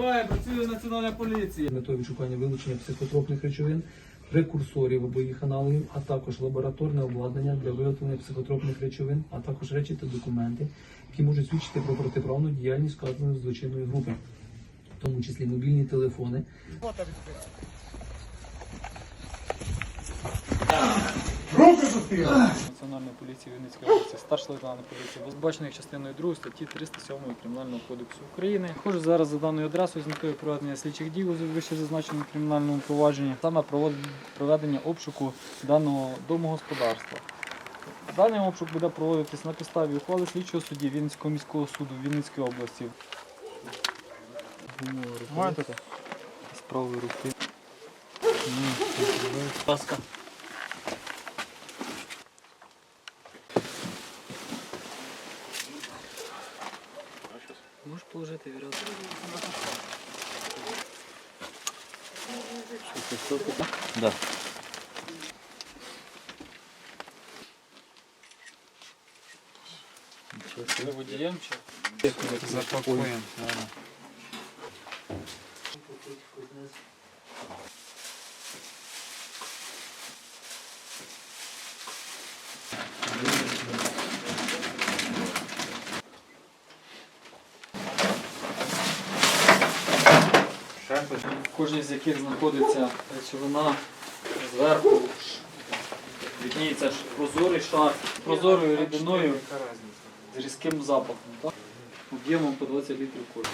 Відкриває, працює національна поліція. метою відшукання вилучення психотропних речовин, прекурсорів або їх аналогів, а також лабораторне обладнання для виготовлення психотропних речовин, а також речі та документи, які можуть свідчити про протиправну діяльність вказаної злочинної групи, в тому числі мобільні телефони, Національної поліції Вінницької області, старший лейтенант поліції, возбачених частиною 2 статті 307 Кримінального кодексу України. Ходжу зараз за даною адресою з метою проведення слідчих дій у вище зазначеному кримінальному провадженні, саме проведення обшуку даного домогосподарства. Даний обшук буде проводитись на підставі ухвали слідчого судді Вінницького міського суду Вінницької області. Маєте? З правої руки. Будь ласка. Можеш положити віряти? Да. Ви водієм чи? Запакуємо. В Кожній з яких знаходиться речовина зверху. Відніється прозорий шар прозорою рідиною з різким запахом. Об'ємом по 20 літрів кожен.